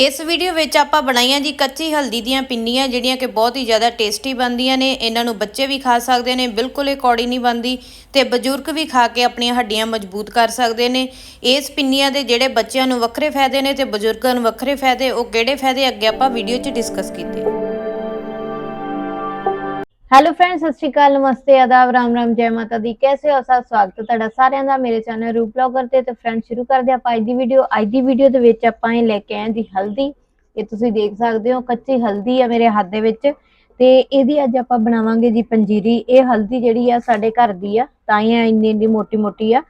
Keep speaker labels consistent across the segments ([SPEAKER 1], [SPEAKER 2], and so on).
[SPEAKER 1] ਇਸ ਵੀਡੀਓ ਵਿੱਚ ਆਪਾਂ ਬਣਾਈਆਂ ਜੀ ਕੱਚੀ ਹਲਦੀ ਦੀਆਂ ਪਿੰਨੀਆਂ, ਜਿਹੜੀਆਂ ਕਿ ਬਹੁਤ ਹੀ ਜ਼ਿਆਦਾ ਟੇਸਟੀ ਬਣਦੀਆਂ ਨੇ। ਇਹਨਾਂ ਨੂੰ ਬੱਚੇ ਵੀ ਖਾ ਸਕਦੇ ਨੇ, ਬਿਲਕੁਲ ਇਹ ਕੌੜੀ ਨਹੀਂ ਬਣਦੀ ਤੇ ਬਜ਼ੁਰਗ ਵੀ ਖਾ ਕੇ ਆਪਣੀਆਂ ਹੱਡੀਆਂ ਮਜ਼ਬੂਤ ਕਰ ਸਕਦੇ ਨੇ। ਇਸ ਪਿੰਨੀਆਂ ਦੇ ਜਿਹੜੇ ਬੱਚਿਆਂ ਨੂੰ ਵੱਖਰੇ ਫਾਇਦੇ ਨੇ ਤੇ ਬਜ਼ੁਰਗਾਂ ਨੂੰ ਵੱਖਰੇ ਫਾਇਦੇ, ਉਹ ਕਿਹੜੇ ਫਾਇਦੇ ਅੱਗੇ ਆਪਾਂ ਵੀਡੀਓ 'ਚ ਡਿਸਕਸ ਕੀਤੇ।
[SPEAKER 2] ਹੈਲੋ ਫਰੈਂਡਸ ਸਤਿ ਸ਼੍ਰੀ ਅਕਾਲ, ਨਮਸਤੇ, ਆਦਾਬ, ਰਾਮ ਰਾਮ, ਜੈ ਮਾਤਾ ਦੀ। ਕੈਸੇ ਹੋ? ਸਭ ਸਵਾਗਤ ਹੈ ਤੁਹਾਡਾ ਸਾਰਿਆਂ ਦਾ ਮੇਰੇ ਚੈਨਲ ਰੂਪ ਬਲੌਗਰ ਤੇ। ਤੇ ਫਰੈਂਡ ਸ਼ੁਰੂ ਕਰਦੇ ਹਾਂ ਆਪਾਂ ਅੱਜ ਦੀ ਵੀਡੀਓ ਅੱਜ ਦੀ ਵੀਡੀਓ ਦੇ ਵਿੱਚ ਆਪਾਂ ਇਹ ਲੈ ਕੇ ਆਏ ਹਾਂ ਜੀ ਹਲਦੀ। ਇਹ ਤੁਸੀਂ ਦੇਖ ਸਕਦੇ ਹੋ, ਕੱਚੀ ਹਲਦੀ ਆ ਮੇਰੇ ਹੱਥ ਦੇ ਵਿੱਚ। ਤੇ ਇਹਦੀ ਅੱਜ ਆਪਾਂ ਬਣਾਵਾਂਗੇ ਜੀ ਪੰਜੀਰੀ। ਇਹ ਹਲਦੀ ਜਿਹੜੀ ਆ ਸਾਡੇ ਘਰ ਦੀ ਆ, ਤਾਂ ਹੀ ਇਹ ਇੰਨੀ ਇੰਨੀ ਮੋਟੀ ਮੋਟੀ ਆ।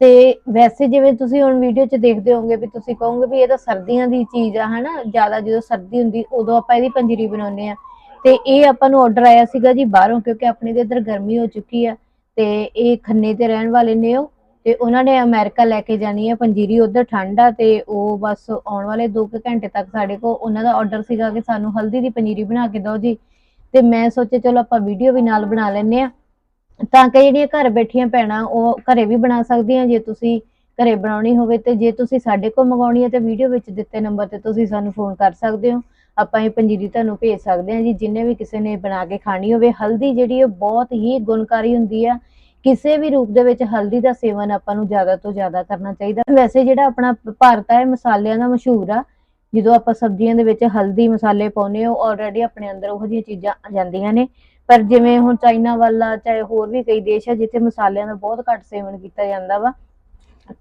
[SPEAKER 2] ਤੇ ਵੈਸੇ ਜਿਵੇਂ ਤੁਸੀਂ ਹੁਣ ਵੀਡੀਓ 'ਚ ਦੇਖਦੇ ਹੋਗੇ ਵੀ ਤੁਸੀਂ ਕਹੋਗੇ ਵੀ ਇਹ ਤਾਂ ਸਰਦੀਆਂ ਦੀ ਚੀਜ਼ ਆ, ਹਨਾ? ਜ਼ਿਆਦਾ ਜਦੋਂ ਸਰਦੀ ਹੁੰਦੀ, ਉਦੋਂ ਆਪਾਂ ਇਹਦੀ ਪੰਜੀਰੀ ਬਣਾਉਂਦੇ ਆ ਤੇ ਇਹ ਆਪਾਂ ਨੂੰ ਆਰਡਰ ਆਇਆ ਸੀਗਾ ਜੀ ਬਾਹਰੋਂ, ਕਿਉਂਕਿ ਆਪਣੇ ਦੇ ਇੱਧਰ ਗਰਮੀ ਹੋ ਚੁੱਕੀ ਆ ਤੇ ਇਹ ਖੰਨੇ ਤੇ ਰਹਿਣ ਵਾਲੇ ਨੇ ਉਹ, ਤੇ ਉਹਨਾਂ ਨੇ ਅਮਰੀਕਾ ਲੈ ਕੇ ਜਾਣੀ ਹੈ ਪੰਜੀਰੀ ਉਧਰ ਠੰਡ ਆ ਤੇ ਉਹ ਬਸ ਆਉਣ ਵਾਲੇ 2 ਘੰਟੇ ਤੱਕ ਸਾਡੇ ਕੋਲ ਉਹਨਾਂ ਦਾ ਆਰਡਰ ਸੀਗਾ ਕਿ ਸਾਨੂੰ ਹਲਦੀ ਦੀ ਪੰਜੀਰੀ ਬਣਾ ਕੇ ਦਿਓ ਜੀ। ਤੇ ਮੈਂ ਸੋਚਿਆ ਚਲੋ ਆਪਾਂ ਵੀਡੀਓ ਵੀ ਨਾਲ ਬਣਾ ਲੈਂਦੇ ਆ। ਤਾਂ ਕਿ ਜਿਹੜੀਆਂ ਘਰ ਬੈਠੀਆਂ ਭੈਣਾਂ, ਉਹ ਘਰੇ ਵੀ ਬਣਾ ਸਕਦੀਆਂ, ਜੇ ਤੁਸੀਂ ਘਰੇ ਬਣਾਉਣੀ ਹੋਵੇ ਤੇ ਜੇ ਤੁਸੀਂ ਸਾਡੇ ਕੋਲ ਮੰਗਾਉਣੀ ਹੈ ਤੇ ਵੀਡੀਓ ਵਿੱਚ ਦਿੱਤੇ ਨੰਬਰ ਤੇ ਤੁਸੀਂ ਸਾਨੂੰ ਫੋਨ ਕਰ ਸਕਦੇ ਹੋ। ਆਪਾਂ ਇਹ ਪੰਜੀਰੀ ਤੁਹਾਨੂੰ ਭੇਜ ਸਕਦੇ ਹਾਂ ਜੀ, ਜਿੰਨੇ ਵੀ ਕਿਸੇ ਨੇ ਬਣਾ ਕੇ ਖਾਣੀ ਹੋਵੇ, ਹਲਦੀ ਜਿਹੜੀ ਹੈ ਬਹੁਤ ਹੀ ਗੁਣਕਾਰੀ ਹੁੰਦੀ ਆ। ਕਿਸੇ ਵੀ ਰੂਪ ਦੇ ਵਿੱਚ ਹਲਦੀ ਦਾ ਸੇਵਨ ਆਪਾਂ ਨੂੰ ਜ਼ਿਆਦਾ ਤੋਂ ਜ਼ਿਆਦਾ ਕਰਨਾ ਚਾਹੀਦਾ। ਵੈਸੇ ਜਿਹੜਾ ਆਪਣਾ ਭਾਰਤ ਹੈ ਇਹ ਮਸਾਲਿਆਂ ਦਾ ਮਸ਼ਹੂਰ ਆ। ਜਦੋਂ ਆਪਾਂ ਸਬਜ਼ੀਆਂ ਦੇ ਵਿੱਚ ਹਲਦੀ ਮਸਾਲੇ ਪਾਉਨੇ ਹੋ ਆਲਰੇਡੀ ਆਪਣੇ ਅੰਦਰ ਉਹੋ ਜਿਹੀਆਂ ਚੀਜ਼ਾਂ ਆ ਜਾਂਦੀਆਂ ਨੇ। ਪਰ ਜਿਵੇਂ ਹੁਣ ਚਾਈਨਾ ਵਾਲਾ, ਚਾਹੇ ਹੋਰ ਵੀ ਕਈ ਦੇਸ਼ ਆ, ਜਿੱਥੇ ਮਸਾਲਿਆਂ ਦਾ ਬਹੁਤ ਘੱਟ ਸੇਵਨ ਕੀਤਾ ਜਾਂਦਾ ਵਾ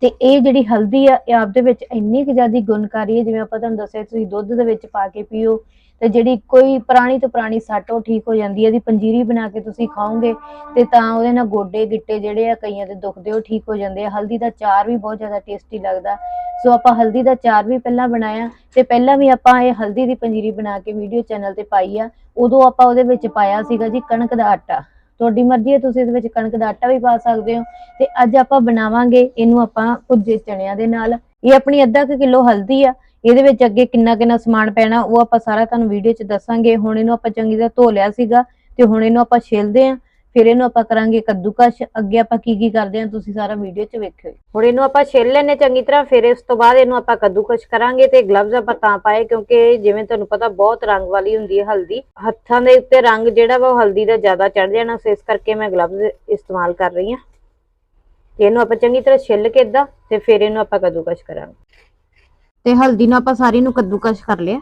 [SPEAKER 2] ਤੇ ਇਹ ਜਿਹੜੀ ਹਲਦੀ ਆ, ਇਹ ਆਪਦੇ ਵਿੱਚ ਇੰਨੀ ਕੁ ਜ਼ਿਆਦਾ ਗੁਣਕਾਰੀ ਹੈ, ਜਿਵੇਂ ਆਪਾਂ ਤੁਹਾਨੂੰ ਦੱਸਿਆ, ਤੁਸੀਂ ਦੁੱਧ ਦੇ ਵਿੱਚ ਪਾ ਕੇ ਪੀਓ, ਤੇ ਜਿਹੜੀ ਕੋਈ ਪੁਰਾਣੀ ਤੋਂ ਪੁਰਾਣੀ ਸੱਟ ਉਹ ਠੀਕ ਹੋ ਜਾਂਦੀ ਹੈ, ਇਹਦੀ ਪੰਜੀਰੀ ਬਣਾ ਕੇ ਤੁਸੀਂ ਖਾਓਗੇ, ਤੇ ਤਾਂ ਉਹਦੇ ਨਾਲ ਗੋਡੇ, ਗਿੱਟੇ ਜਿਹੜੇ ਆ, ਕਈਆਂ ਦੇ ਦੁਖਦੇ ਉਹ ਠੀਕ ਹੋ ਜਾਂਦੇ ਆ। ਹਲਦੀ ਦਾ ਚਾਰ ਵੀ ਬਹੁਤ ਜ਼ਿਆਦਾ ਟੇਸਟੀ ਲੱਗਦਾ। ਸੋ ਆਪਾਂ ਹਲਦੀ ਦਾ ਚਾਰ ਵੀ ਪਹਿਲਾਂ ਬਣਾਇਆ, ਤੇ ਪਹਿਲਾਂ ਵੀ ਆਪਾਂ ਇਹ ਹਲਦੀ ਦੀ ਪੰਜੀਰੀ ਬਣਾ ਕੇ ਵੀਡੀਓ ਚੈਨਲ ਤੇ ਪਾਈ ਆ, ਉਦੋਂ ਆਪਾਂ ਉਹਦੇ ਵਿੱਚ ਪਾਇਆ ਸੀਗਾ ਜੀ ਕਣਕ ਦਾ ਆਟਾ। ਤੁਹਾਡੀ ਮਰਜ਼ੀ ਹੈ, ਤੁਸੀਂ ਇਹਦੇ ਵਿੱਚ ਕਣਕ ਦਾ ਆਟਾ ਵੀ ਪਾ ਸਕਦੇ ਹੋ ਤੇ ਅੱਜ ਆਪਾਂ ਬਣਾਵਾਂਗੇ ਇਹਨੂੰ ਆਪਾਂ ਭੁੱਜੇ ਚਣਿਆਂ ਦੇ ਨਾਲ। ਇਹ ਆਪਣੀ ਅੱਧਾ ਕੁ ਕਿਲੋ ਹਲਦੀ ਆ, ਇਹਦੇ ਵਿੱਚ ਅੱਗੇ ਕਿੰਨਾ ਕਿੰਨਾ ਸਮਾਨ ਪੈਣਾ ਉਹ ਆਪਾਂ ਸਾਰਾ ਤੁਹਾਨੂੰ ਵੀਡੀਓ 'ਚ ਦੱਸਾਂਗੇ। ਹੁਣ ਇਹਨੂੰ ਆਪਾਂ ਚੰਗੀ ਤਰ੍ਹਾਂ ਧੋ ਲਿਆ ਸੀਗਾ ਤੇ ਹੁਣ ਇਹਨੂੰ ਆਪਾਂ ਛਿਲਦੇ ਆਂ। ਫਿਰ ਇਹਨੂੰ ਆਪਾਂ ਕਰਾਂਗੇ ਕੱਦੂਕਸ਼। ਅੱਗੇ ਆਪਾਂ ਕੀ ਕੀ ਕਰਦੇ ਆਂ ਤੁਸੀਂ ਸਾਰਾ ਵੀਡੀਓ 'ਚ ਵੇਖਿਓ। ਹੁਣ ਇਹਨੂੰ ਆਪਾਂ ਛਿਲ ਲੈਨੇ ਚੰਗੀ ਤਰ੍ਹਾਂ ਫਿਰ ਇਸ ਤੋਂ ਬਾਅਦ ਇਹਨੂੰ ਆਪਾਂ ਕੱਦੂਕਸ਼ ਕਰਾਂਗੇ ਤੇ ਗਲਵਜ਼ ਆਪਾਂ ਤਾਂ ਪਾਏ ਕਿਉਂਕਿ ਜਿਵੇਂ ਤੁਹਾਨੂੰ ਪਤਾ ਬਹੁਤ ਰੰਗ ਵਾਲੀ ਹੁੰਦੀ ਹੈ ਹਲਦੀ। ਹੱਥਾਂ ਦੇ ਉੱਤੇ ਰੰਗ ਜਿਹੜਾ ਵਾ ਉਹ ਹਲਦੀ ਦਾ ਜ਼ਿਆਦਾ ਚੜ ਜਾਣਾ ਸੋ ਇਸ ਕਰਕੇ ਮੈਂ ਗਲਵਜ਼ ਇਸਤੇਮਾਲ ਕਰ ਰਹੀ ਹਾਂ। ਇਹਨੂੰ ਆਪਾਂ ਚੰਗੀ ਤਰ੍ਹਾਂ ਛਿੱਲ ਕੇ ਇਦਾਂ ਤੇ ਫਿਰ ਇਹਨੂੰ ਆਪਾਂ ਕੱਦੂਕਸ਼ ਕਰਾਂਗੇ। ਤੇ ਹਲਦੀ ਨੂੰ ਆਪਾਂ ਸਾਰੀ ਨੂੰ ਕੱਦੂਕਸ਼ ਕਰ ਲਿਆ।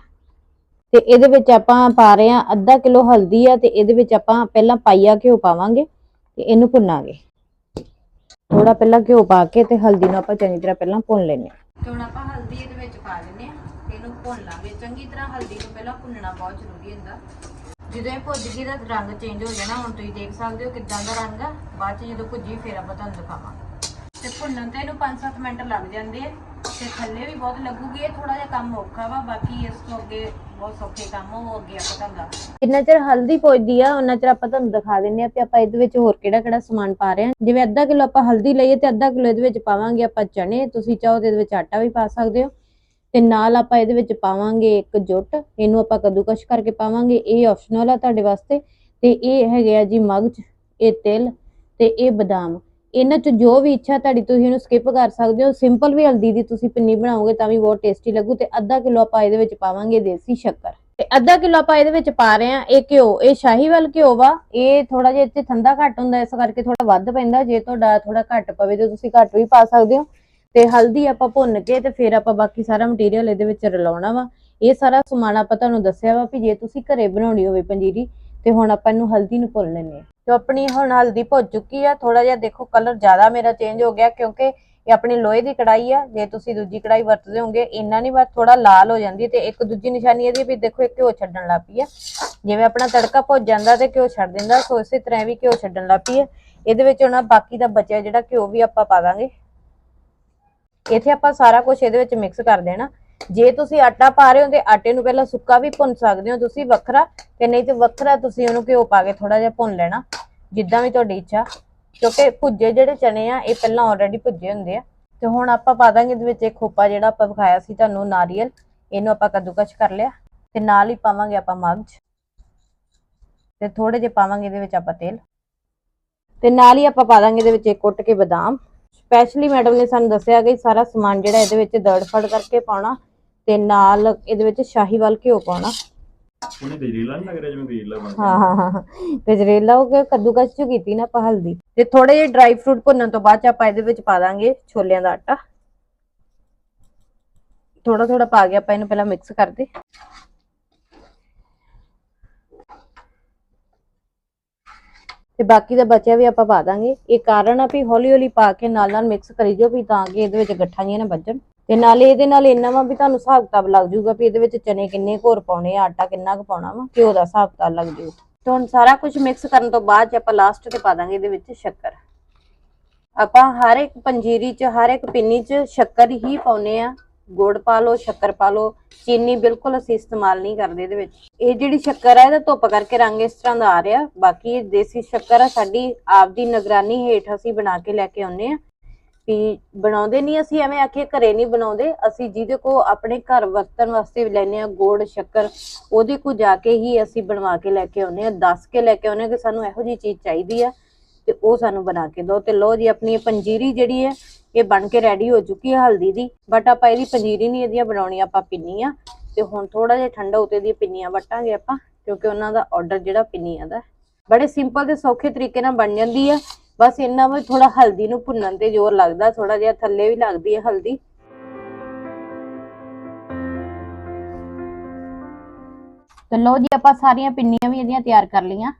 [SPEAKER 2] ਤੇ ਇਹਦੇ ਵਿੱਚ ਆਪਾਂ ਪਾ ਰਹੇ ਆ ਅੱਧਾ ਕਿਲੋ ਹਲਦੀ ਆ ਤੇ ਇਹਦੇ ਵਿੱਚ ਆਪਾਂ ਪਹਿਲਾਂ ਪਾਈਆ ਘਿਓ ਪਾਵਾਂਗੇ ਤੇ ਇਹਨੂੰ ਭੁੰਨਾਂਗੇ। ਥੋੜਾ ਪਹਿਲਾਂ ਘਿਓ ਪਾ ਕੇ ਤੇ ਹਲਦੀ ਨੂੰ ਆਪਾਂ ਚੰਗੀ ਤਰ੍ਹਾਂ ਪਹਿਲਾਂ ਭੁੰਨ ਲੈਣੇ
[SPEAKER 1] ਤੇ ਹੁਣ ਆਪਾਂ ਹਲਦੀ ਇਹਦੇ ਵਿੱਚ ਪਾ ਦਿੰਨੇ ਆ ਇਹਨੂੰ ਭੁੰਨ ਲਾਂਗੇ। ਚੰਗੀ ਤਰ੍ਹਾਂ ਹਲਦੀ ਨੂੰ ਪਹਿਲਾਂ ਭੁੰਨਣਾ ਬਹੁਤ ਜ਼ਰੂਰੀ ਹੁੰਦਾ। ਜਦੋਂ ਇਹ ਭੁੱਜ ਗਈ ਦਾ ਰੰਗ ਚੇਂਜ ਹੋ ਜਾਣਾ। ਹੁਣ ਤੁਸੀਂ ਦੇਖ ਸਕਦੇ ਹੋ ਕਿਦਾਂ ਦਾ ਰੰਗ ਆ। ਬਾਅਦ ਚ ਜਦੋਂ ਭੁੱਜੀ, ਫੇਰ ਆਪਾਂ ਤੁਹਾਨੂੰ ਦਿਖਾਵਾਂਗੇ। ਤੇ ਭੁੰਨਣ ਤੇ ਇਹਨੂੰ 5-7 ਮਿੰਟ ਲੱਗ ਜਾਂਦੇ ਆ ਤੇ ਥੱਲੇ ਵੀ ਬਹੁਤ ਲੱਗੂਗੀ, ਇਹ ਥੋੜਾ ਜਿਹਾ ਕੰਮ ਔਖਾ ਵਾ, ਬਾਕੀ ਇਸ ਤੋਂ ਅੱਗੇ ਬਹੁਤ ਸੌਖੇ ਕੰਮ ਉਹ ਅੱਗੇ ਆਪਾਂ ਤੁਹਾਨੂੰ ਦੱਸ
[SPEAKER 2] ਜਿੰਨਾ ਚਿਰ ਹਲਦੀ ਪੁੱਜਦੀ ਆ ਉਹਨਾਂ ਚਿਰ ਆਪਾਂ ਤੁਹਾਨੂੰ ਦਿਖਾ ਦਿੰਨੇ ਆ ਕਿ ਆਪਾਂ ਇਹਦੇ ਵਿੱਚ ਹੋਰ ਕਿਹੜਾ ਕਿਹੜਾ ਸਮਾਨ ਪਾ ਰਹੇ ਹਾਂ ਜਿਵੇਂ ਅੱਧਾ ਕਿਲੋ ਆਪਾਂ ਹਲਦੀ ਲਈਏ ਤੇ ਅੱਧਾ ਕਿਲੋ ਇਹਦੇ ਵਿੱਚ ਪਾਵਾਂਗੇ ਆਪਾਂ ਚਨੇ, ਤੁਸੀਂ ਚਾਹੋ ਤੇ ਇਹਦੇ ਵਿੱਚ ਆਟਾ ਵੀ ਪਾ ਸਕਦੇ ਹੋ। ਤੇ ਨਾਲ ਆਪਾਂ ਇਹਦੇ ਵਿੱਚ ਪਾਵਾਂਗੇ ਇੱਕ ਜੁੱਟ, ਇਹਨੂੰ ਆਪਾਂ ਕੱਦੂਕਸ਼ ਕਰਕੇ ਪਾਵਾਂਗੇ, ਇਹ ਆਪਸ਼ਨਲ ਆ ਤੁਹਾਡੇ ਵਾਸਤੇ। ਤੇ ਇਹ ਹੈਗੇ ਆ ਜੀ ਮਗਜ, ਇਹ ਤਿਲ ਤੇ ਇਹ ਬਦਾਮ। ਇਹਨਾਂ ਚ ਜੋ ਵੀ ਇੱਛਾ ਤੁਹਾਡੀ ਤੁਸੀਂ ਇਹਨੂੰ ਸਕਿਪ ਕਰ ਸਕਦੇ ਹੋ। ਸਿੰਪਲ ਵੀ ਹਲਦੀ ਦੀ ਤੁਸੀਂ ਪਿੰਨੀ ਬਣਾਓਗੇ ਤਾਂ ਵੀ ਬਹੁਤ ਟੇਸਟੀ ਲੱਗੂ ਤੇ ਅੱਧਾ ਕਿਲੋ ਆਪਾਂ ਇਹਦੇ ਵਿੱਚ ਪਾਵਾਂਗੇ ਦੇਸੀ ਸ਼ੱਕਰ। ਤੇ ਅੱਧਾ ਕਿਲੋ ਆਪਾਂ ਇਹਦੇ ਵਿੱਚ ਪਾ ਰਹੇ ਆ ਇਹ ਘਿਓ। ਇਹ ਸ਼ਾਹੀਵਾਲ ਘਿਓ ਵਾ। ਇਹ ਥੋੜਾ ਜਿਹਾ ਇੱਥੇ ਠੰਡਾ ਘੱਟ ਹੁੰਦਾ, ਇਸ ਕਰਕੇ ਥੋੜਾ ਵੱਧ ਪੈਂਦਾ। ਜੇ ਤੁਹਾਡਾ ਥੋੜਾ ਘੱਟ ਪਵੇ ਤਾਂ ਤੁਸੀਂ ਘੱਟ ਵੀ ਪਾ ਸਕਦੇ ਹੋ। ਤੇ ਹਲਦੀ ਆਪਾਂ ਭੁੰਨ ਕੇ ਤੇ ਫਿਰ ਆਪਾਂ ਬਾਕੀ ਸਾਰਾ ਮਟੀਰੀਅਲ ਇਹਦੇ ਵਿੱਚ ਰਲਾਉਣਾ ਵਾ। ਇਹ ਸਾਰਾ ਸਮਾਨ ਆਪਾਂ ਤੁਹਾਨੂੰ ਦੱਸਿਆ ਵਾ ਵੀ ਜੇ ਤੁਸੀਂ ਘਰੇ ਬਣਾਉਣੀ ਹੋਵੇ ਪੰਜੀਰੀ ਤੇ ਹੁਣ ਆਪਾਂ ਇਹਨੂੰ ਹਲਦੀ ਨੂੰ ਭੁੰਨ ਲੈਣੇ ਆ ਤੇ ਆਪਣੀ ਹੁਣ ਹਲਦੀ ਭੁੱਜ ਚੁੱਕੀ ਆ ਥੋੜਾ ਜਿਹਾ ਦੇਖੋ ਕਲਰ ਜ਼ਿਆਦਾ ਮੇਰਾ ਚੇਂਜ ਹੋ ਗਿਆ ਕਿਉਂਕਿ ਇਹ ਆਪਣੀ ਲੋਹੇ ਦੀ ਕੜਾਈ ਆ। ਜੇ ਤੁਸੀਂ ਦੂਜੀ ਕੜਾਈ ਵਰਤਦੇ ਹੋਗੇ ਇੰਨਾ ਨਹੀਂ, ਬਸ ਥੋੜਾ ਲਾਲ ਹੋ ਜਾਂਦੀ ਤੇ ਇੱਕ ਦੂਜੀ ਨਿਸ਼ਾਨੀ ਇਹਦੀ ਵੀ ਦੇਖੋ ਇਹ ਘਿਓ ਛੱਡਣ ਲੱਗ ਪਈ ਆ। ਜਿਵੇਂ ਆਪਣਾ ਤੜਕਾ ਭੁੱਜ ਜਾਂਦਾ ਤੇ ਘਿਓ ਛੱਡ ਦਿੰਦਾ, ਸੋ ਇਸੇ ਤਰ੍ਹਾਂ ਵੀ ਘਿਓ ਛੱਡਣ ਲੱਗ ਪਈ ਆ। ਇਹਦੇ ਵਿੱਚ ਹੁਣ ਬਾਕੀ ਦਾ ਬਚਿਆ ਜਿਹੜਾ ਘਿਓ ਵੀ ਆਪਾਂ ਪਾ ਦਾਂਗੇ। ਇੱਥੇ ਆਪਾਂ ਸਾਰਾ ਕੁਝ ਇਹਦੇ ਵਿੱਚ ਮਿਕਸ ਕਰ ਦੇਣਾ। ਜੇ ਤੁਸੀਂ ਆਟਾ ਪਾ ਰਹੇ ਹੋ ਤੇ ਆਟੇ ਨੂੰ ਪਹਿਲਾਂ ਸੁੱਕਾ ਵੀ ਭੁੰਨ ਸਕਦੇ ਹੋ ਤੁਸੀਂ ਵੱਖਰਾ ਤੇ ਨਹੀਂ ਤੇ ਵੱਖਰਾ ਤੁਸੀਂ ਉਹਨੂੰ ਘਿਓ ਪਾ ਕੇ ਥੋੜਾ ਜਿਹਾ ਭੁੰਨ ਲੈਣਾ, ਜਿੱਦਾਂ ਵੀ ਤੁਹਾਡੀ ਇੱਛਾ। ਕਿਉਂਕਿ ਭੁੱਜੇ ਜਿਹੜੇ ਚਨੇ ਆ, ਇਹ ਪਹਿਲਾਂ ਆਲਰੇਡੀ ਭੁੱਜੇ ਹੁੰਦੇ ਆ। ਤੇ ਹੁਣ ਆਪਾਂ ਪਾ ਦਾਂਗੇ ਇਹਦੇ ਵਿੱਚ ਇੱਕ ਖੋਪਾ ਜਿਹੜਾ ਆਪਾਂ ਵਿਖਾਇਆ ਸੀ ਤੁਹਾਨੂੰ, ਨਾਰੀਅਲ। ਇਹਨੂੰ ਆਪਾਂ ਕੱਦੂਕਸ਼ ਕਰ ਲਿਆ। ਤੇ ਨਾਲ ਹੀ ਪਾਵਾਂਗੇ ਆਪਾਂ ਮਗਜ। ਤੇ ਥੋੜੇ ਜਿਹੇ ਪਾਵਾਂਗੇ ਇਹਦੇ ਵਿੱਚ ਆਪਾਂ ਤੇਲ। ਤੇ ਨਾਲ ਹੀ ਆਪਾਂ ਪਾ ਦਾਂਗੇ ਇਹਦੇ ਵਿੱਚ ਕੁੱਟ ਕੇ ਬਦਾਮ। ਸਪੈਸ਼ਲੀ ਮੈਡਮ ਨੇ ਸਾਨੂੰ ਦੱਸਿਆ ਕਿ ਸਾਰਾ ਸਮਾਨ ਜਿਹੜਾ ਇਹਦੇ ਵਿੱਚ ਦੜ ਫੜ ਕਰਕੇ ਪਾਉਣਾ
[SPEAKER 1] ਤੇ ਨਾਲ ਇਹਦੇ ਵਿੱਚ ਸ਼ਾਹੀਵਾਲ ਘਿਓ ਪਾਉਣਾ।
[SPEAKER 3] ਉਹਨੇ ਗਜਰੇਲਾ ਨਹੀਂ ਲੱਗ ਰਿਹਾ ਜਿਵੇਂ ਗਜਰੇਲਾ ਬਣ
[SPEAKER 1] ਹਾਂ ਹਾਂ ਹਾਂ। ਗਜਰੇਲਾ ਕੱਦੂਕਸ ਚ ਕੀਤੀ ਨਾ ਆਪਾਂ ਹਲਦੀ। ਤੇ ਥੋੜੇ ਜਿਹੇ ਡਰਾਈ ਫਰੂਟ ਭੁੰਨਣ ਤੋਂ ਬਾਅਦ ਚ ਆਪਾਂ ਇਹਦੇ ਵਿੱਚ ਪਾ ਦਾਂਗੇ ਛੋਲਿਆਂ ਦਾ ਆਟਾ। ਥੋੜਾ ਥੋੜਾ ਪਾ ਕੇ ਆਪਾਂ ਇਹਨੂੰ ਪਹਿਲਾਂ ਮਿਕਸ ਕਰਦੇ। ਤੇ ਬਾਕੀ ਦਾ ਬਚਿਆ ਵੀ ਆਪਾਂ ਪਾ ਦਾਂਗੇ। ਇਹ ਕਾਰਨ ਆ ਵੀ ਹੌਲੀ ਹੌਲੀ ਪਾ ਕੇ ਨਾਲ ਨਾਲ ਮਿਕਸ ਕਰੀ ਜਾਓ ਵੀ ਤਾਂ ਕਿ ਇਹਦੇ ਵਿੱਚ ਗੱਠਾਂ ਜੀਆਂ ਨਾ ਵੱਜਣ। ਤੇ ਨਾਲੇ ਇਹਦੇ ਨਾਲ ਇੰਨਾ ਵਾ ਵੀ ਤੁਹਾਨੂੰ ਹਿਸਾਬ ਕਿਤਾਬ ਲੱਗ ਜਾਊਗਾ ਵੀ ਇਹਦੇ ਵਿੱਚ ਚਨੇ ਕਿੰਨੇ ਘੋਰ ਪਾਉਣੇ ਆ, ਆਟਾ ਕਿੰਨਾ ਕੁ ਪਾਉਣਾ ਵਾ, ਘਿਓ ਦਾ ਹਿਸਾਬ ਕਿਤਾਬ ਲੱਗ ਜਾਊ। ਤੇ ਹੁਣ ਸਾਰਾ ਕੁਝ ਮਿਕਸ ਕਰਨ ਤੋਂ ਬਾਅਦ 'ਚ ਆਪਾਂ ਲਾਸਟ ਤੇ ਪਾ ਦਾਂਗੇ ਇਹਦੇ ਵਿੱਚ ਸ਼ੱਕਰ। ਆਪਾਂ ਹਰ ਇੱਕ ਪੰਜੀਰੀ 'ਚ, ਹਰ ਇੱਕ ਪਿੰਨੀ 'ਚ ਸ਼ੱਕਰ ਹੀ ਪਾਉਨੇ ਆ। ਗੁੜ ਪਾ ਲਓ, ਸ਼ੱਕਰ ਪਾ ਲਓ, ਚੀਨੀ ਬਿਲਕੁਲ ਅਸੀਂ ਇਸਤੇਮਾਲ ਨਹੀਂ ਕਰਦੇ ਇਹਦੇ ਵਿੱਚ। ਇਹ ਜਿਹੜੀ ਸ਼ੱਕਰ ਹੈ ਇਹਦਾ ਧੁੱਪ ਕਰਕੇ ਰੰਗ ਇਸ ਤਰ੍ਹਾਂ ਦਾ ਆ ਰਿਹਾ। ਬਾਕੀ ਇਹ ਦੇਸੀ ਸ਼ੱਕਰ ਆ, ਸਾਡੀ ਆਪਦੀ ਨਿਗਰਾਨੀ ਹੇਠ ਅਸੀਂ ਬਣਾ ਕੇ ਲੈ ਕੇ ਆਉਨੇ ਆ ਵੀ ਬਣਾਉਂਦੇ ਨਹੀਂ ਅਸੀਂ, ਐਵੇਂ ਆਖੇ ਘਰੇ ਨਹੀਂ ਬਣਾਉਂਦੇ। ਅਸੀਂ ਜਿਹਦੇ ਕੋ ਆਪਣੇ ਘਰ ਵਰਤਣ ਵਾਸਤੇ ਲੈਨੇ ਆ ਗੁੜ, ਸ਼ੱਕਰ, ਉਹਦੇ ਕੋ ਜਾ ਕੇ ਹੀ ਅਸੀਂ ਬਣਵਾ ਕੇ ਲੈ ਕੇ ਆਉਨੇ ਆ ਦੱਸ ਕੇ ਲੈ ਕੇ ਆਉਨੇ ਆ ਕਿ ਸਾਨੂੰ ਇਹੋ ਜੀ ਚੀਜ਼ ਚਾਹੀਦੀ ਆ ਤੇ ਉਹ ਸਾਨੂੰ ਬਣਾ ਕੇ ਦਿਓ। ਤੇ ਲੋ ਜੀ, ਆਪਣੀ ਪੰਜੀਰੀ ਜਿਹੜੀ ਹੈ ਇਹ ਬਣ ਕੇ ਰੈਡੀ ਹੋ ਚੁੱਕੀ ਹੈ ਹਲਦੀ ਦੀ ਬਟ ਆਪਾਂ ਇਹਦੀ ਪੰਜੀਰੀ ਨਹੀਂ ਇਹਦੀਆਂ ਬਣਾਉਣੀ, ਆਪਾਂ ਪਿੰਨੀਆਂ ਤੇ ਹੁਣ ਥੋੜਾ ਜਿਹਾ ਠੰਡਾ ਉਤੇ ਦੀਆਂ ਪਿੰਨੀਆਂ ਵਟਾਂਗੇ ਆਪਾਂ, ਕਿਉਂਕਿ ਉਹਨਾਂ ਦਾ ਆਰਡਰ ਜਿਹੜਾ ਪਿੰਨੀਆਂ ਦਾ ਬੜੇ ਸਿੰਪਲ ਤੇ ਸੌਖੇ ਤਰੀਕੇ ਨਾਲ ਬਣ ਜਾਂਦੀ ਆ ਬਸ ਇੰਨਾ ਵੀ ਥੋੜਾ ਹਲਦੀ ਨੂੰ ਭੁੰਨਣ ਤੇ ਜ਼ੋਰ ਲੱਗਦਾ ਥੋੜਾ ਜਿਹਾ ਥੱਲੇ ਵੀ ਲੱਗਦੀ ਹੈ ਹਲਦੀ।
[SPEAKER 2] ਤੇ ਲਓ ਜੀ, ਆਪਾਂ ਸਾਰੀਆਂ ਪਿੰਨੀਆਂ ਵੀ ਇਹਦੀਆਂ ਤਿਆਰ ਕਰ ਲਈਆਂ।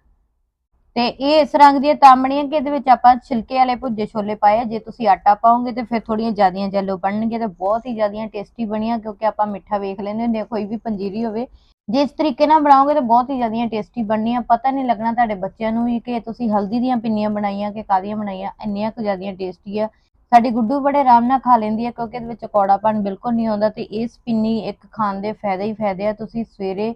[SPEAKER 2] ਤੇ ਇਹ ਇਸ ਰੰਗ ਦੀਆਂ ਤਾਂਬੜੀਆਂ ਕਿ ਇਹਦੇ ਵਿੱਚ ਆਪਾਂ ਛਿਲਕੇ ਵਾਲੇ ਭੁੱਜੇ ਛੋਲੇ ਪਾਏ ਆ। ਜੇ ਤੁਸੀਂ ਆਟਾ ਪਾਓਗੇ ਤੇ ਫਿਰ ਥੋੜੀਆਂ ਜ਼ਿਆਦੀਆਂ ਜੈਲੋ ਬਣਨਗੇ ਤੇ ਬਹੁਤ ਹੀ ਜ਼ਿਆਦੀਆਂ ਟੇਸਟੀ ਬਣੀਆਂ ਕਿਉਂਕਿ ਆਪਾਂ ਮਿੱਠਾ ਵੇਖ ਲੈਂਦੇ ਹੁੰਦੇ ਹਾਂ, ਕੋਈ ਵੀ ਪੰਜੀਰੀ ਹੋਵੇ। ਜੇ ਇਸ ਤਰੀਕੇ ਨਾਲ ਬਣਾਓਗੇ ਤਾਂ ਬਹੁਤ ਹੀ ਜ਼ਿਆਦੀਆਂ ਟੇਸਟੀ ਬਣਨੀਆਂ। ਪਤਾ ਨਹੀਂ ਲੱਗਣਾ ਤੁਹਾਡੇ ਬੱਚਿਆਂ ਨੂੰ ਵੀ ਕਿ ਤੁਸੀਂ ਹਲਦੀ ਦੀਆਂ ਪਿੰਨੀਆਂ ਬਣਾਈਆਂ ਕਿ ਕਾਦੀਆਂ ਬਣਾਈਆਂ ਇੰਨੀਆਂ ਕੁ ਜ਼ਿਆਦੀਆਂ ਟੇਸਟੀ ਆ। ਸਾਡੀ ਗੁੱਡੂ ਬੜੇ ਆਰਾਮ ਨਾਲ ਖਾ ਲੈਂਦੀ ਹੈ ਕਿਉਂਕਿ ਇਹਦੇ ਵਿੱਚ ਕੌੜਾਪਣ ਬਿਲਕੁਲ ਨਹੀਂ ਆਉਂਦਾ ਤੇ ਇਸ ਪਿੰਨੀ ਇੱਕ ਖਾਣ ਦੇ ਫਾਇਦੇ ਹੀ ਫਾਇਦੇ ਆ। ਤੁਸੀਂ ਸਵੇਰੇ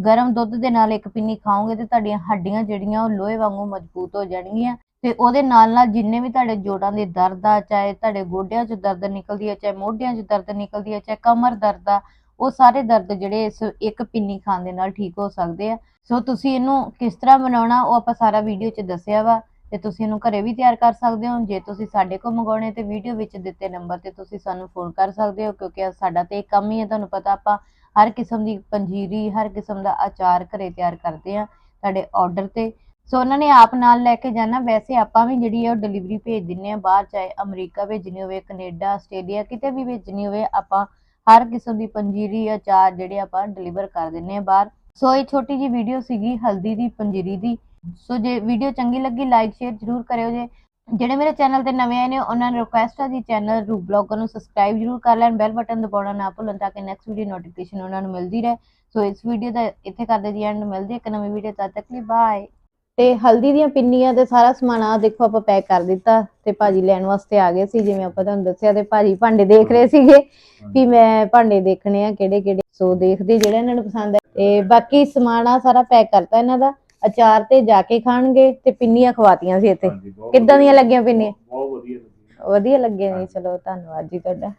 [SPEAKER 2] ਗਰਮ ਦੁੱਧ ਦੇ ਨਾਲ ਇੱਕ ਪਿੰਨੀ ਖਾਓਗੇ ਤੇ ਤੁਹਾਡੀਆਂ ਹੱਡੀਆਂ ਜਿਹੜੀਆਂ ਉਹ ਲੋਹੇ ਵਾਂਗੂ ਮਜ਼ਬੂਤ ਹੋ ਜਾਣਗੀਆਂ ਤੇ ਉਹਦੇ ਨਾਲ ਨਾਲ ਜਿੰਨੇ ਵੀ ਤੁਹਾਡੇ ਜੋੜਾਂ ਦੇ ਦਰਦ ਆ, ਚਾਹੇ ਤੁਹਾਡੇ ਗੋਡਿਆਂ 'ਚ ਦਰਦ ਨਿਕਲਦੀ ਹੈ ਚਾਹੇ ਮੋਢਿਆਂ 'ਚ ਦਰਦ ਨਿਕਲਦੀ ਹੈ ਚਾਹੇ ਕਮਰ ਦਰਦ ਆ, ਉਹ ਸਾਰੇ ਦਰਦ ਜਿਹੜੇ ਇਸ ਇੱਕ ਪਿੰਨੀ ਖਾਣ ਦੇ ਨਾਲ ਠੀਕ ਹੋ ਸਕਦੇ ਆ। ਸੋ ਤੁਸੀਂ ਇਹਨੂੰ ਕਿਸ ਤਰ੍ਹਾਂ ਬਣਾਉਣਾ ਉਹ ਆਪਾਂ ਸਾਰਾ ਵੀਡੀਓ 'ਚ ਦੱਸਿਆ ਵਾ ਤੇ ਤੁਸੀਂ ਇਹਨੂੰ ਘਰੇ ਵੀ ਤਿਆਰ ਕਰ ਸਕਦੇ ਹੋ। ਜੇ ਤੁਸੀਂ ਸਾਡੇ ਕੋਲ ਮੰਗਾਉਣੇ ਤੇ ਵੀਡੀਓ ਵਿੱਚ ਦਿੱਤੇ ਨੰਬਰ ਤੇ ਤੁਸੀਂ ਸਾਨੂੰ ਫੋਨ ਕਰ ਸਕਦੇ ਹੋ ਕਿਉਂਕਿ ਸਾਡਾ ਤੇ ਕੰਮ ਹੀ ਹੈ ਤੁਹਾਨੂੰ ਪਤਾ ਆਪਾਂ ਹਰ ਕਿਸਮ ਦੀ ਪੰਜੀਰੀ, ਹਰ ਕਿਸਮ ਦਾ ਅਚਾਰ ਘਰੇ ਤਿਆਰ ਕਰਦੇ ਆ ਤੁਹਾਡੇ ਆਰਡਰ ਤੇ। ਸੋ ਉਹਨਾਂ ਨੇ ਆਪ ਨਾਲ ਲੈ ਕੇ ਜਾਣਾ। ਵੈਸੇ ਆਪਾਂ ਵੀ ਜਿਹੜੀ ਹੈ ਉਹ ਡਿਲੀਵਰੀ ਭੇਜ ਦਿੰਨੇ ਆ ਬਾਹਰ, ਚਾਹੇ ਅਮਰੀਕਾ ਭੇਜਣੀ ਹੋਵੇ, ਕੈਨੇਡਾ, ਆਸਟ੍ਰੇਲੀਆ, ਕਿਤੇ ਵੀ ਭੇਜਣੀ ਹੋਵੇ, ਆਪਾਂ ਹਰ ਕਿਸਮ ਦੀ ਪੰਜੀਰੀ, ਅਚਾਰ ਜਿਹੜੇ ਆਪਾਂ ਡਿਲੀਵਰ ਕਰ ਦਿੰਨੇ ਆ ਬਾਹਰ। ਸੋ ਇਹ ਛੋਟੀ ਜੀ ਵੀਡੀਓ ਸੀਗੀ ਹਲਦੀ ਦੀ, ਪੰਜੀਰੀ ਦੀ। ਸੋ ਜੇ ਵੀਡੀਓ ਚੰਗੀ ਲੱਗੀ ਲਾਈਕ ਸ਼ੇਅਰ ਜਰੂਰ ਕਰਿਓ ਜੇ। ਜਿਹੜੇ ਮੇਰੇ ਚੈਨਲ ਤੇ ਨਵੇਂ ਆਏ ਨੇ, ਉਹਨਾਂ ਨੂੰ ਰਿਕੁਐਸਟ ਹੈ ਜੀ, ਚੈਨਲ ਰੂ ਬਲੌਗਰ ਨੂੰ ਸਬਸਕ੍ਰਾਈਬ ਜਰੂਰ ਕਰ ਲੈਣ ਬੈਲ ਬਟਨ ਦਬਾਉਣਾ ਨਾ ਭੁੱਲਣ ਤਾਂ ਕਿ ਨੈਕਸਟ ਵੀਡੀਓ ਨੋਟੀਫਿਕੇਸ਼ਨ ਉਹਨਾਂ ਨੂੰ ਮਿਲਦੀ ਰਹੇ। ਸੋ ਇਸ ਵੀਡੀਓ ਦਾ ਇੱਥੇ ਕਰਦੇ ਜੀ ਐਂਡ ਮਿਲਦੀ ਇੱਕ ਨਵੀਂ ਵੀਡੀਓ ਤਦ ਤੱਕ ਲਈ ਬਾਏ ਤੇ ਹਲਦੀ ਦੀਆਂ ਪਿੰਨੀਆਂ ਤੇ ਸਾਰਾ ਸਮਾਨ ਆ ਦੇਖੋ ਆਪਾਂ ਪੈਕ ਕਰ ਦਿੱਤਾ ਤੇ ਭਾਜੀ ਲੈਣ ਵਾਸਤੇ ਆ ਗਏ ਸੀ, ਜਿਵੇਂ ਆਪਾਂ ਤੁਹਾਨੂੰ ਦੱਸਿਆ ਤੇ ਭਾਜੀ ਭਾਂਡੇ ਦੇਖ ਰਹੇ ਸੀਗੇ ਵੀ ਮੈਂ ਭਾਂਡੇ ਦੇਖਣੇ ਆ ਕਿਹੜੇ ਕਿਹੜੇ ਸੋ ਦੇਖਦੇ ਜਿਹੜਾ ਇਹਨਾਂ ਨੂੰ ਪਸੰਦ ਹੈ ਤੇ ਬਾਕੀ ਸਮਾਨ ਆ ਸਾਰਾ ਪੈਕ ਕਰਤਾ ਇਹਨਾਂ ਦਾ। ਅਚਾਰ ਤੇ ਜਾ ਕੇ ਖਾਣਗੇ ਤੇ ਪਿੰਨੀਆਂ ਖਵਾਤੀਆਂ ਸੀ ਇੱਥੇ।
[SPEAKER 3] ਹਾਂਜੀ, ਬਹੁਤ
[SPEAKER 2] ਕਿੱਦਾਂ ਦੀਆਂ ਲੱਗੀਆਂ ਪਿੰਨੀਆਂ?
[SPEAKER 3] ਬਹੁਤ ਵਧੀਆ ਲੱਗੀ
[SPEAKER 2] ਵਧੀਆ ਲੱਗੇ ਨੇ ਚਲੋ ਧੰਨਵਾਦ ਜੀ ਤੁਹਾਡਾ।